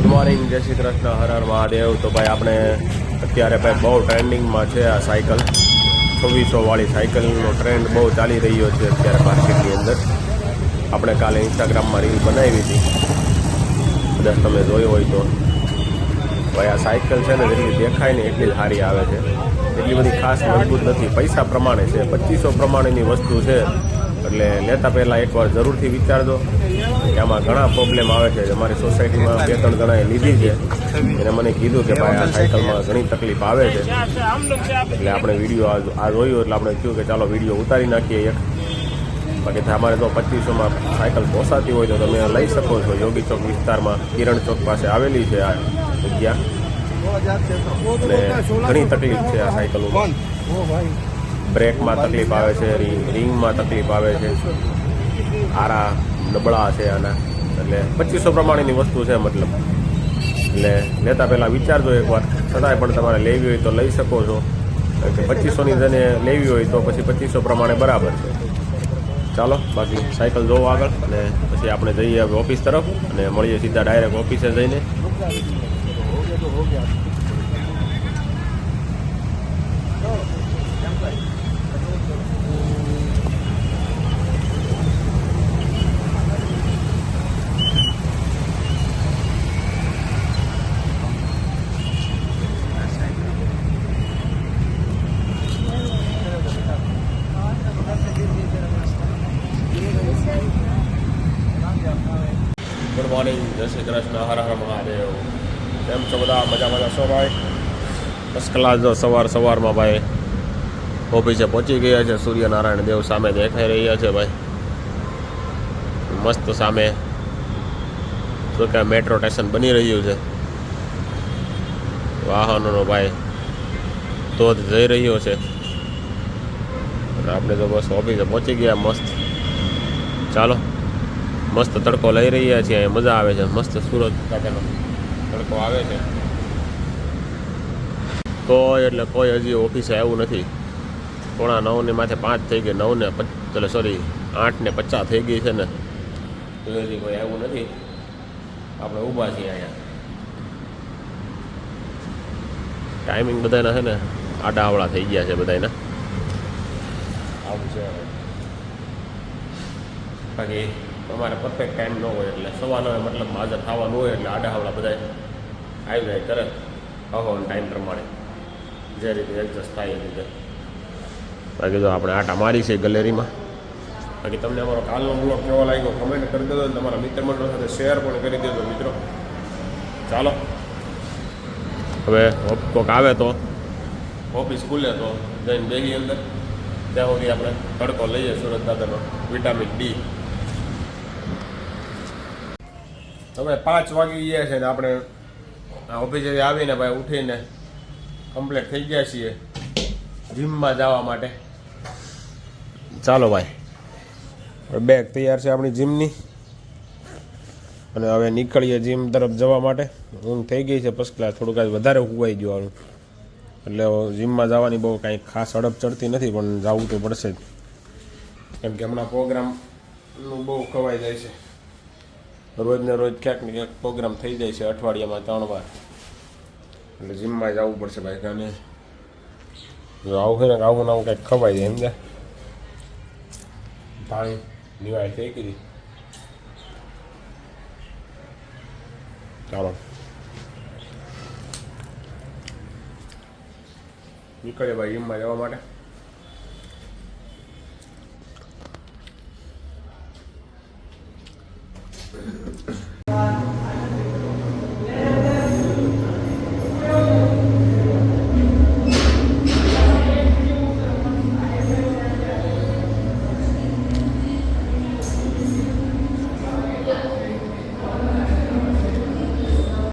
Good morning જય શ્રી કૃષ્ણ, હર હર મહાદેવ. તો ભાઈ, આપણે અત્યારે ભાઈ બહુ ટ્રેન્ડિંગમાં છે આ સાયકલ છવ્વીસો વાળી સાયકલનો ટ્રેન્ડ બહુ ચાલી રહ્યો છે અત્યારે માર્કેટની અંદર. આપણે કાલે ઇન્સ્ટાગ્રામમાં રીલ બનાવી હતી. કદાચ તમે જોયો હોય તો. ભાઈ, આ સાયકલ છે ને, જેટલી દેખાય ને એટલી સારી આવે છે. એટલી બધી ખાસ મજબૂત નથી. પૈસા પ્રમાણે છે, પચીસો પ્રમાણેની વસ્તુ છે. એટલે લેતા પહેલાં એકવાર જરૂરથી વિચારજો. કે આમાં ઘણા પ્રોબ્લેમ આવે છે. અમારી સોસાયટીમાં બે ત્રણ જણાએ લીધી છે. એને મને કીધું કે ભાઈ, આ સાયકલમાં ઘણી તકલીફ આવે છે. એટલે આપણે વીડિયો આ જોયો, એટલે આપણે કહ્યું કે ચાલો વીડિયો ઉતારી નાખીએ એક. બાકી અમારે તો પચીસોમાં સાયકલ પોસાતી હોય તો તમે લઈ શકો છો. યોગી ચોક વિસ્તારમાં કિરણ ચોક પાસે આવેલી છે આ જગ્યા. અને ઘણી તકલીફ છે આ સાયકલોમાં બ્રેકમાં તકલીફ આવે છે રિંગમાં તકલીફ આવે છે. આરા નબળા છે આના. એટલે પચીસો પ્રમાણેની વસ્તુ છે મતલબ. એટલે લેતા પહેલાં વિચારજો એકવાર છતાંય પણ તમારે લેવી હોય તો લઈ શકો છો. કે પચીસોની જેને લેવી હોય તો પછી પચીસો પ્રમાણે બરાબર છે. ચાલો, બાકી સાયકલ જોવો આગળ અને પછી આપણે જઈએ હવે ઓફિસ તરફ અને મળીએ સીધા ડાયરેક્ટ ઓફિસે જઈને. ગુડ મોર્નિંગ, જય શ્રી કૃષ્ણ, હર હર મહાદેવ. કેમ છો બધા? મજા મજા છો ભાઈ? ફર્સ્ટ ક્લાસ જો સવાર સવારમાં ભાઈ ઓફિસે પહોંચી ગયા છે, સૂર્યનારાયણ દેવ સામે દેખાઈ રહ્યા છે ભાઈ. મસ્ત સામે. શું કે, મેટ્રો સ્ટેશન બની રહ્યું છે. વાહનોનો ભાઈ ધોધ જઈ રહ્યો છે. આપણે તો બસ ઓફિસે પહોંચી ગયા, મસ્ત. ચાલો. મસ્ત તડકો લઈ રહ્યા છીએ મજા આવે છે, મસ્ત સુરત ખાતેનો તડકો આવે છે. કોઈ એટલે કોઈ હજી ઓફિસે આવ્યું નથી. પોણા નવને માથે પાંચ થઈ ગઈ નવ ને એટલે સોરી આઠ ને પચાસ થઈ ગઈ છે ને. હજી કોઈ આવ્યું નથી. આપણે ઊભા છીએ અહીંયા. ટાઈમિંગ બધાના છે ને આડાવડા થઈ ગયા છે બધાના આવું છે. બાકી તમારે પરફેક્ટ ટાઈમ ન હોય એટલે સવા નવે મતલબ હાજર થવાનું હોય એટલે આડા હાવડા બધા આવી જાય કરે. હવાનો ટાઈમ પ્રમાણે. જે રીતે એડજસ્ટ થાય એ રીતે. બાકી જો આપણે આટા મારી છે ગેલેરીમાં. બાકી તમને અમારો કાલનો બ્લોગ કેવો લાગ્યો કમેન્ટ કરી દેજો તમારા મિત્ર મંડળ સાથે શેર પણ કરી દેજો મિત્રો. ચાલો. હવે હોપ કોક આવે તો. ઓફિસ ખુલે તો. જઈને બેગી અંદર. ત્યાં સુધી આપણે તડકો લઈએ સુરત દાદાનો. વિટામિન ડી હવે પાંચ વાગી ગયા છે ને આપણે ઓફિસેથી આવીને ભાઈ ઉઠીને કમ્પ્લીટ થઈ ગયા છીએ જીમમાં જવા માટે. ચાલો ભાઈ બેગ તૈયાર છે આપણી જીમની. અને હવે નીકળીએ જીમ તરફ જવા માટે. ઊંઘ થઈ ગઈ છે ફર્સ્ટ ક્લાસ થોડુંક વધારે હુવાઈ જવાનું એટલે જીમમાં જવાની બહુ કાંઈ ખાસ અડપ ચડતી નથી, પણ જવું તો પડશે જ. કેમ કે હમણાં પ્રોગ્રામનું બહુ ખવાઈ જાય છે. રોજને રોજ ક્યાંક ને ક્યાંક પ્રોગ્રામ થઈ જાય છે અઠવાડિયામાં ત્રણ વાર. એટલે જીમમાં જવું પડશે ભાઈ કાને જો આવું છે ને આવું ને આવું કંઈક ખવાય જાય સમજ્યા પાણી નિવાય થઈ ગઈ. ચાલો. નીકળે ભાઈ જીમમાં જવા માટે.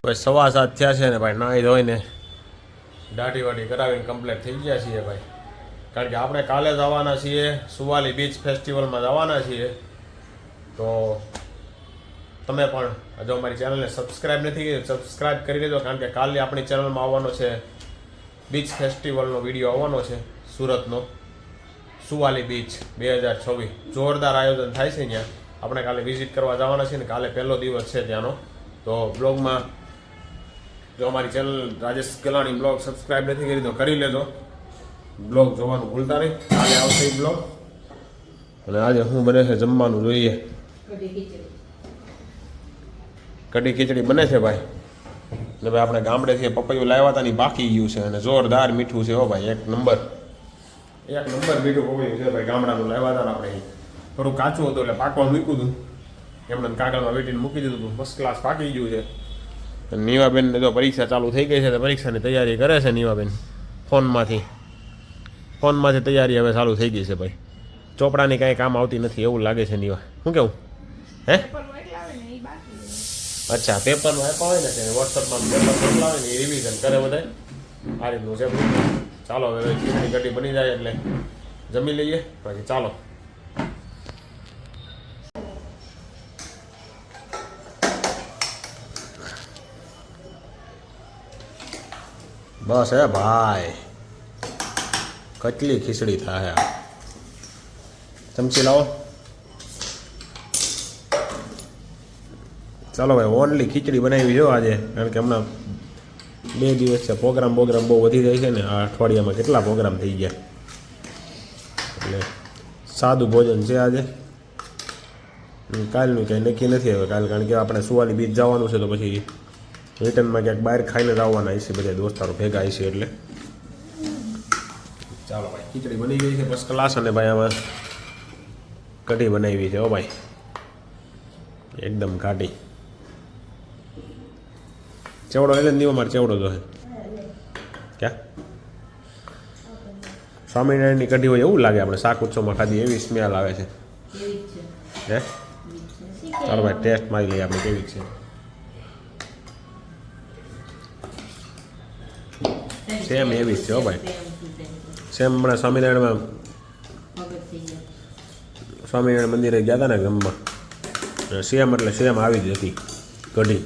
ભાઈ સવા સાત થયા છે ને ભાઈ, નાહી ધોઈને દાઢી વાઢી કરાવીને કમ્પ્લીટ થઈ ગયા છીએ ભાઈ. કારણ કે આપણે કાલે જ આવવાના છીએ, સુવાલી બીચ ફેસ્ટિવલમાં જવાના છીએ. તો તમે પણ જો અમારી ચેનલને સબસ્ક્રાઈબ નથી કરી સબસ્ક્રાઈબ કરી દેજો કારણ કે કાલે આપણી ચેનલમાં આવવાનો છે બીચ ફેસ્ટિવલનો વીડિયો આવવાનો છે, સુરતનો. સુવાલી બીચ બે હજાર છવ્વીસ. જોરદાર આયોજન થાય છે ત્યાં. આપણે કાલે વિઝિટ કરવા જવાના છીએ ને કાલે પહેલો દિવસ છે ત્યાંનો. તો બ્લોગમાં જો અમારી channel Rajesh Kalani blog subscribe નથી કરી તો કરી લેજો. બ્લોગ જોવાનું ભૂલતા નહીં. કાલે આવશે બ્લોગ. અને આજે શું બને છે? જમવાનું જોઈએ. કઢી ખીચડી. બને છે ભાઈ? ને ભાઈ આપણે ગામડેથી પપૈયું લાવ્યા હતા ને બાકી ગયું છે અને જોરદાર મીઠું છે હો ભાઈ એક નંબર. એક નંબર મીઠું પપૈયું છે ભાઈ ગામડાનું લાવ્યા હતા આપણે થોડું કાચું હતું એટલે પાકવાનું મૂક્યું હતું. એમને કાગળમાં વેટીને મૂકી દીધું હતું. ફર્સ્ટ ક્લાસ પાકી ગયું છે. અને જો પરીક્ષા ચાલુ થઈ ગઈ છે તો પરીક્ષાની તૈયારી કરે છે નીવાબેન. ફોનમાંથી. ફોનમાંથી તૈયારી હવે ચાલુ થઈ ગઈ છે ભાઈ. ચોપડાની કાંઈ કામ આવતી નથી એવું લાગે છે નીવા. શું કેવું? હે? અચ્છા પેપરમાં આપ્યા હોય ને તેને વોટ્સઅપમાં પેપર મોકલાવે ને એ રિવિઝન કરે બધા આ રીતનું છે ચાલો, હવે ખીચડી બની જાય એટલે જમી લઈએ. પછી ચાલો. બસ હે ભાઈ. કેટલી ખીચડી થાય ચમચી લાવો. ચાલો ભાઈ ઓનલી ખીચડી બનાવી છે આજે. કારણ કે હમણાં બે દિવસ છે પ્રોગ્રામ પ્રોગ્રામ બહુ વધી જાય છે ને, આ અઠવાડિયામાં કેટલા પ્રોગ્રામ થઈ ગયા. એટલે સાદું ભોજન છે આજે. કાલનું કંઈ નક્કી નથી હવે, કાલ કારણ કે આપણે સુવાલી બીજ જવાનું છે તો પછી રિટર્નમાં ક્યાંક બહાર ખાઈને જ આવવાના હશે બધા દોસ્તારો ભેગા હશે એટલે. ચાલો ભાઈ ખીચડી બની ગઈ છે ફર્સ્ટ ક્લાસ અને ભાઈ આમાં કઢી બનાવી છે હો ભાઈ. એકદમ ઘાટી. ચેવડો એટલે દીવો? મારે ચેવડો જો ક્યાં? સ્વામિનારાયણની કઢી હોય એવું લાગે આપણે શાક ઉત્સવમાં ખાધી એવી સ્મેલ આવે છે. છે. હે? ચાલો ભાઈ ટેસ્ટ મારી લઈએ આપણે કેવી છે. Same એવી જ છે હો ભાઈ. સેમ હમણાં સ્વામિનારાયણમાં સ્વામિનારાયણ મંદિરે ગયા હતા ને ગમમાં સેમ એટલે સેમ આવી જ હતી કઢી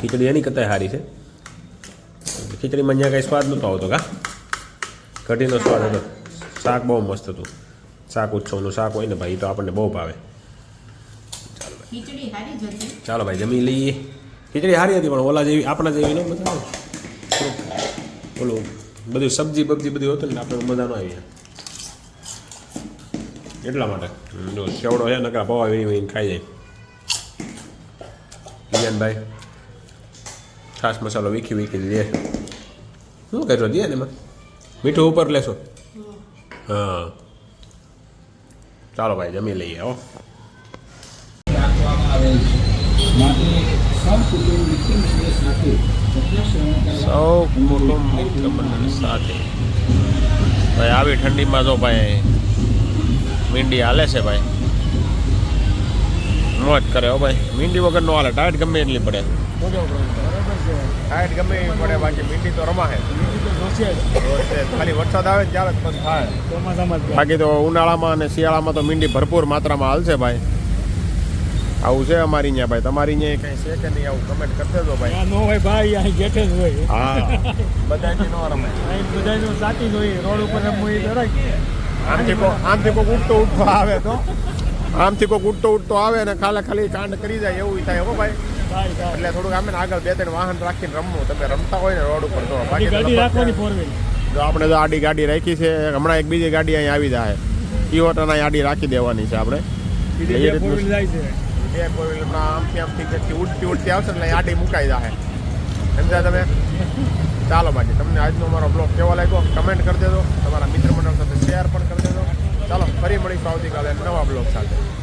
ખીચડી એની કરતાં સારી છે. ખીચડીમાં અહીંયા કાંઈ સ્વાદ નહોતો આવતો કા. કઢીનો સ્વાદ હતો. શાક બહુ મસ્ત હતું. શાક ઉત્સવનું શાક હોય ને ભાઈ તો આપણને બહુ ભાવે. ચાલો ભાઈ જમી લઈએ. ખીચડી સારી હતી પણ ઓલા જેવી આપણા જેવી ન થોડુંક ઓલું બધું સબ્જી બબ્જી બધું હતું ને આપણે મજા ન આવી એટલા માટે. સેવડો છે નકરા પવા વીણી વીણી ખાઈ જાય. વિજયનભાઈ છાશ મસાલો વીખી વીખી લે શું કરશો દે ને એમાં? મીઠું ઉપર લેશો? હા. ચાલો ભાઈ જમી લઈએ હો રાખવામાં આવેલ છે માટે સૌ કુટુંબ મિત્ર મંડળ સાથે. ભાઈ આવી ઠંડીમાં જો ભાઈ મીંડી હાલે છે ભાઈ. મોજ કરે હો ભાઈ. મીંડી વગર નો હાલે ટાયટ ગમે એટલી પડે. ટાયટ ગમે એવી પડે બાકી મીંડી તો રમાશે. ખાલી વરસાદ આવે ત્યારે જ પણ થાય. બાકી તો ઉનાળામાં અને શિયાળામાં તો મીંડી ભરપૂર માત્રામાં હાલશે ભાઈ. આવું છે અમારી અહીંયા ભાઈ? તમારી ત્યાં કંઈ છે કે નહીં આવું? કમેન્ટ કરી દો ભાઈ. નો હોય ભાઈ અહીં જેઠે જ હોય. હા. બધાથી નો રમે. અહીં બધાનું સાથી જ હોય. રોડ ઉપર રમવું એ જરાક આમથી કો આમથી કોક ઉઠતો ઉઠતો આવે તો. આમથી કોક ઉઠતો ઉઠતો આવે ને ખાલે ખાલી કાંડ કરી જાય એવું થાય હો ભાઈ. એટલે થોડુંક આમે આગળ બે ત્રણ વાહન રાખીને રમવું. તમે રમતા હોય ને રોડ ઉપર તો ગાડી રાખવાની ફોર જો આપણે તો આડી ગાડી રાખી છે હમણાં એક બીજી ગાડી અહીં આવી જાય. ઈ હોટલ આડી રાખી દેવાની છે આપણે. એ રીતનું બે કોઈ wheeler માં આમથી આમથી જેટલી ઉડતી ઉડતી આવશે એટલે અહીં આડી મુકાઈ જાય સમજ્યા તમે? ચાલો બાકી, તમને આજનો અમારો બ્લોગ કેવો લાગ્યો? કમેન્ટ કરી દેજો. તમારા મિત્ર મંડળ સાથે શેર પણ કરી દેજો. ચાલો, ફરી મળીશું આવતીકાલે નવા બ્લોગ સાથે.